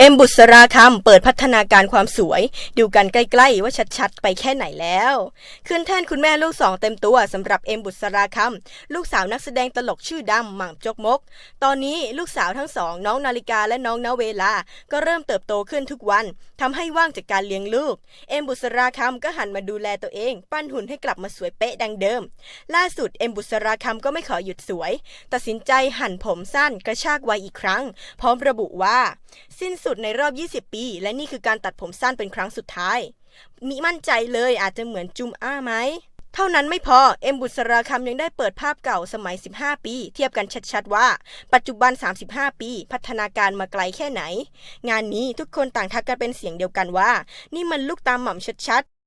เอ็มบุษราคำเปิดพัฒนาการความสวย ดูกันใกล้ๆว่าชัดๆ ไปแค่ไหนแล้ว ขึ้นแท่นคุณแม่ลูกสองเต็มตัวสำหรับเอ็มบุษราคำลูกสาวนักแสดงตลกชื่อดังหม่ำจกมก ตอนนี้ลูกสาวทั้งสองน้องนาฬิกาและน้องนาเวลา ก็เริ่มเติบโตขึ้นทุกวันทำให้ว่างจากการเลี้ยงลูก เอ็มบุษราคำก็หันมาดูแลตัวเอง ปั้นหุ่นให้กลับมาสวยเป๊ะดังเดิม ล่าสุดเอ็มบุษราคำก็ไม่ขอหยุดสวย ตัดสินใจหั่นผมสั้นกระชากไวัยอีกครั้ง พร้อมระบุว่าสิ้นสุดในรอบ 20 ปี และนี่คือการตัดผมสั้นเป็นครั้งสุดท้าย มิมั่นใจเลยอาจจะเหมือนจุมอ้าไหม เท่านั้นไม่พอ เอ็มบุษราคำยังได้เปิดภาพเก่าสมัย 15 ปี เทียบกันชัดๆว่า ปัจจุบัน 35 ปี พัฒนาการมาไกลแค่ไหน งานนี้ทุกคนต่างทักกันเป็นเสียงเดียวกันว่า นี่มันลูกตามหม่ำชัดๆ